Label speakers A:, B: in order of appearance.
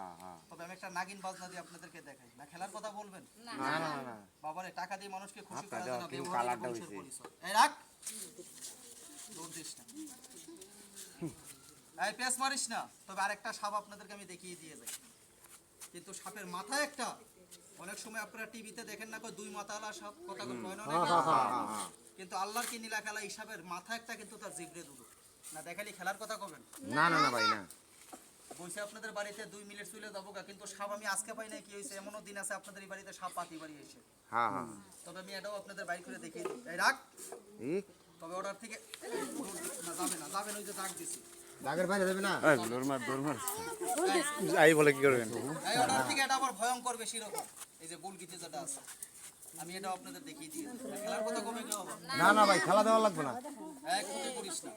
A: হ্যাঁ হ্যাঁ।
B: তবে আমি একটা নাগিন বাজনা দিয়ে আপনাদেরকে দেখাই। না খেলার কথা বলবেন?
A: না। না না
B: বাবারে টাকা দিয়ে মানুষকে খুশি করা যায় না
A: কিন্তু কালারটা হইছে।
B: এই রাখ। দৌড় দিস না। এই পেস মারিস না। তবে আরেকটা সাপ আপনাদেরকে আমি দেখিয়ে দিয়ে যাই। কিন্তু সাপের মাথায় একটা। অনেক সময় আপনারা টিভিতে দেখেন না কয় দুই মাথাওয়ালা সাপ কথা কয় না কিন্তু আল্লাহর কি নীলা খেলা হিসাবের মাথা একটা কিন্তু তার জিগরে দুটো। না দেখালি খেলার কথা কবেন?
A: না না না ভাই না।
B: বইছে আপনাদের বাড়িতে দুই মিনিট চলে যাব গা, কিন্তু সাপ আমি আজকে পাই না কি হয়েছে এমনও দিন আছে আপনাদের এই বাড়িতে সাপ পাতি বাড়ি এসে
A: হ্যাঁ হ্যাঁ।
B: তবে আমি এটাও আপনাদের বাইক করে দেখিয়ে দিই এই রাখ।
A: এই।
B: তবে অর্ডার থেকে না যাবে না যাবেন ওই যে ডাক দিছি।
A: দাগের বাইরে যাবে না?
C: আই বলে কি করবেন?
B: এই অর্ডার থেকে এটা আবার ভয়ঙ্কর বেশি রকম। এই যে বুলগিতে যেটা আছে। আমি এটাও আপনাদের দেখিয়ে দিই। খেলার কথা কমে গেল
A: না না ভাই খেলা দেওয়া লাগবে না।
B: এক করিস না।